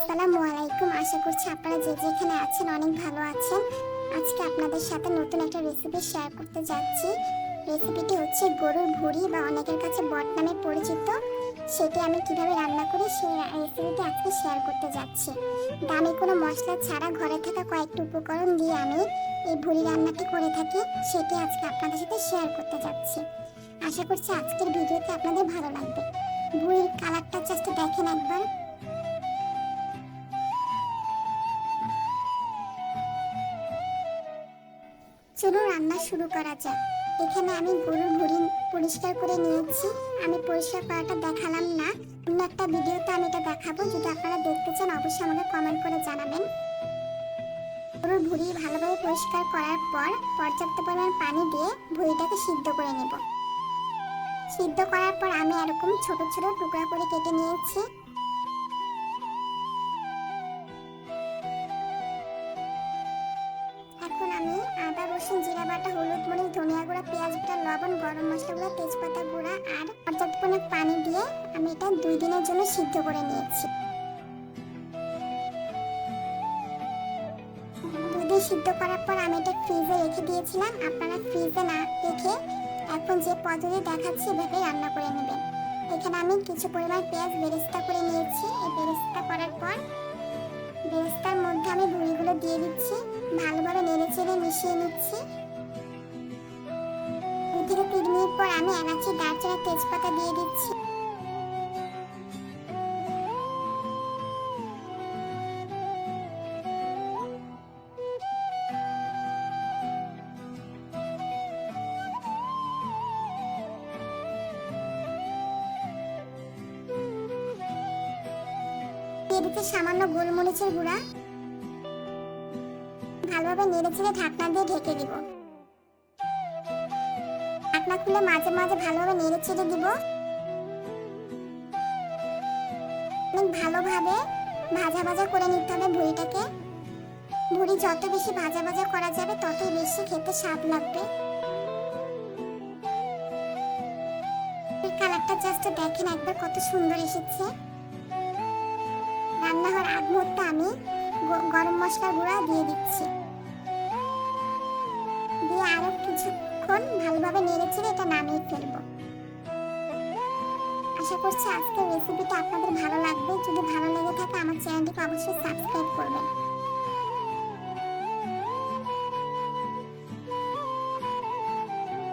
আসসালামু আলাইকুম। আশা করছি আপনারা যে যেখানে আছেন অনেক ভালো আছেন। আজকে আপনাদের সাথে নতুন একটা রেসিপি শেয়ার করতে যাচ্ছি। রেসিপিটি হচ্ছে গরুর ভুড়ি বা অনেকের কাছে বট নামে পরিচিত। সেটি আমি কীভাবে রান্না করি সেই রেসিপিটি আজকে শেয়ার করতে যাচ্ছি। দামি কোনো মশলা ছাড়া ঘরে থাকা কয়েকটি উপকরণ দিয়ে আমি এই ভুড়ি রান্নাটি করে থাকি, সেটি আজকে আপনাদের সাথে শেয়ার করতে যাচ্ছি। আশা করছি আজকের ভিডিওতে আপনাদের ভালো লাগবে। ভুড়ির কালারটা জাস্ট দেখেন একবার। চলো রান্না শুরু করা যাক। এখানে আমি গরুর ভুড়ি পরিষ্কার করে নিয়েছি। আমি পরিষ্কার করাটা দেখালাম না। অন্য একটা ভিডিওতে আমি এটা দেখাবো। যদি আপনারা দেখতে চান, অবশ্যই আমাকে কমেন্ট করে জানাবেন। গরুর ভুড়ি ভালোভাবে পরিষ্কার করার পর পর্যাপ্ত পরিমাণ পানি দিয়ে ভুড়িটাকে সিদ্ধ করে নেব। সিদ্ধ করার পর আমি এরকম ছোট ছোট টুকরা করে কেটে নিয়েছি। রসুন জিরা বাটা হলুদ মরিচ, ধনিয়া গুঁড়া, পেঁয়াজ বাটা লবণ, গরম মশলা গুঁড়া, তেজপাতা গুঁড়া আর পর্যাপ্ত পরিমাণ পানি দিয়ে আমি এটা দুই দিনের জন্য সিদ্ধ করে নিয়েছি। দিন সিদ্ধ করার পর আমি এটা ফ্রিজে রেখে দিয়েছিলাম। আপনারা ফ্রিজে না রেখে এখন যে পদ্ধতি দেখাচ্ছি, এভাবে রান্না করে নেবেন। এখানে আমি কিছু পরিমাণ পেঁয়াজ বেরেস্তা করে নিয়েছি। এই বেরেস্তা করার পর বেরেস্তার মধ্যে আমি ভুঁড়িগুলো দিয়ে দিচ্ছি। ভালোভাবে নেড়ে চেড়ে মিশিয়ে নিচ্ছি। দুই থেকে তিন পর আমি এলাচি দারচিনি তেজপাতা দিয়ে দিচ্ছি। দিয়ে সামান্য গোলমরিচের গুঁড়া। ভালোভাবে নেড়ে চেড়ে ঢাকনা দিয়ে ঢেকে দিব। ঢাকনা খুলে মাঝে মাঝে ভালোভাবে নেড়ে চেড়ে দিব। অনেক ভালোভাবে ভাজা ভাজা করে নিতে হবে ভুড়িটাকে। ভুড়ি যত বেশি ভাজা ভাজা করা যাবে ততই বেশি খেতে স্বাদ লাগবে। কালারটা জাস্ট দেখেন একবার কত সুন্দর এসেছে। রান্না হওয়ার আগ মুহূর্তে আমি গরম মশলার গুঁড়া দিয়ে দিচ্ছি। দিয়ে আরও কিছুক্ষণ ভালোভাবে নেড়ে চেড়ে এটা নামিয়ে ফেলব। আশা করছি আজকের রেসিপিটা আপনাদের ভালো লাগবে। যদি ভালো লেগে থাকে আমার চ্যানেলটিকে অবশ্যই সাবস্ক্রাইব করবেন।